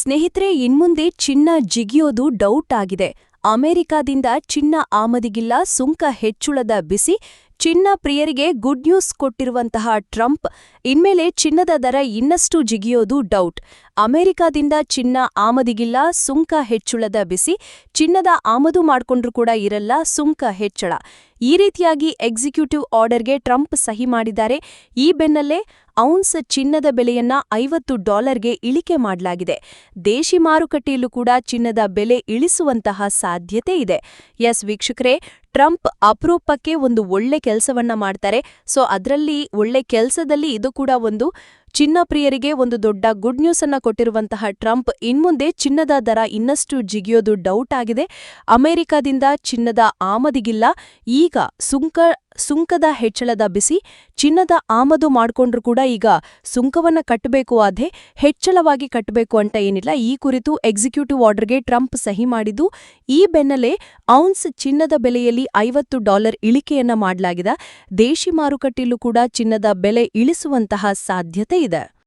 ಸ್ನೇಹಿತರೆ, ಇನ್ಮುಂದೆ ಚಿನ್ನ ಜಿಗಿಯೋದು ಡೌಟ್ ಆಗಿದೆ. ಅಮೆರಿಕಾದಿಂದ ಚಿನ್ನ ಆಮದಿಗಿಲ್ಲ, ಸುಂಕ ಹೆಚ್ಚುಳದ ಬಿಸಿ. ಚಿನ್ನ ಪ್ರಿಯರಿಗೆ ಗುಡ್ ನ್ಯೂಸ್ ಕೊಟ್ಟಿರುವಂತಹ ಟ್ರಂಪ್, ಇನ್ಮೇಲೆ ಚಿನ್ನದ ದರ ಇನ್ನಷ್ಟು ಜಿಗಿಯೋದು ಡೌಟ್ ಅಮೆರಿಕಾದಿಂದ ಚಿನ್ನ ಆಮದಿಗಿಲ್ಲ, ಸುಂಕ ಹೆಚ್ಚುಳದ ಬಿಸಿ. ಚಿನ್ನದ ಆಮದು ಮಾಡ್ಕೊಂಡ್ರೂ ಕೂಡ ಇರಲ್ಲ, ಸುಂಕ ಹೆಚ್ಚಳ. ಈ ರೀತಿಯಾಗಿ ಎಕ್ಸಿಕ್ಯೂಟಿವ್ ಆರ್ಡರ್ಗೆ ಟ್ರಂಪ್ ಸಹಿ ಮಾಡಿದ್ದಾರೆ. ಈ ಬೆನ್ನಲ್ಲೇ ಔನ್ಸ್ ಚಿನ್ನದ ಬೆಲೆಯನ್ನ ಐವತ್ತು ಡಾಲರ್ಗೆ ಇಳಿಕೆ ಮಾಡಲಾಗಿದೆ. ದೇಶಿ ಮಾರುಕಟ್ಟೆಯಲ್ಲೂ ಕೂಡ ಚಿನ್ನದ ಬೆಲೆ ಇಳಿಸುವಂತಹ ಸಾಧ್ಯತೆ ಇದೆ. ಎಸ್ ವೀಕ್ಷಕರೇ, ಟ್ರಂಪ್ ಅಪರೂಪಕ್ಕೆ ಒಂದು ಒಳ್ಳೆ ಕೆಲಸವನ್ನ ಮಾಡ್ತಾರೆ. ಸೊ, ಅದರಲ್ಲಿ ಒಳ್ಳೆ ಕೆಲಸದಲ್ಲಿ ಇದು ಕೂಡ ಒಂದು ಚಿನ್ನ ಪ್ರಿಯರಿಗೆ ಒಂದು ದೊಡ್ಡ ಗುಡ್ ನ್ಯೂಸ್ ಅನ್ನ ಕೊಟ್ಟಿರುವಂತಹ ಟ್ರಂಪ್ ಇನ್ಮುಂದೆ ಚಿನ್ನದ ದರ ಇನ್ನಷ್ಟು ಜಿಗಿಯೋದು ಡೌಟ್ ಆಗಿದೆ. ಅಮೆರಿಕದಿಂದ ಚಿನ್ನದ ಆಮದಿಗಿಲ್ಲ. ಈಗ ಸುಂಕ ಸುಂಕದ ಹೆಚ್ಚಳದ ಬಿಸಿ, ಚಿನ್ನದ ಆಮದು ಮಾಡ್ಕೊಂಡ್ರು ಕೂಡ ಈಗ ಸುಂಕವನ್ನ ಕಟ್ಟಬೇಕು ಆದ್ರೆ ಹೆಚ್ಚಳವಾಗಿ ಕಟ್ಟಬೇಕು ಅಂತ ಏನಿಲ್ಲ. ಈ ಕುರಿತು ಎಕ್ಸಿಕ್ಯೂಟಿವ್ ಆರ್ಡರ್ಗೆ ಟ್ರಂಪ್ ಸಹಿ ಮಾಡಿದ್ದು, ಈ ಬೆನ್ನಲ್ಲೇ ಔನ್ಸ್ ಚಿನ್ನದ ಬೆಲೆಯಲ್ಲಿ ಐವತ್ತು ಡಾಲರ್ ಇಳಿಕೆಯನ್ನ ಮಾಡಲಾಗಿದೆ. ದೇಶಿ ಮಾರುಕಟ್ಟೆಯಲ್ಲೂ ಕೂಡ ಚಿನ್ನದ ಬೆಲೆ ಇಳಿಸುವಂತಹ ಸಾಧ್ಯತೆ ಇದೆ.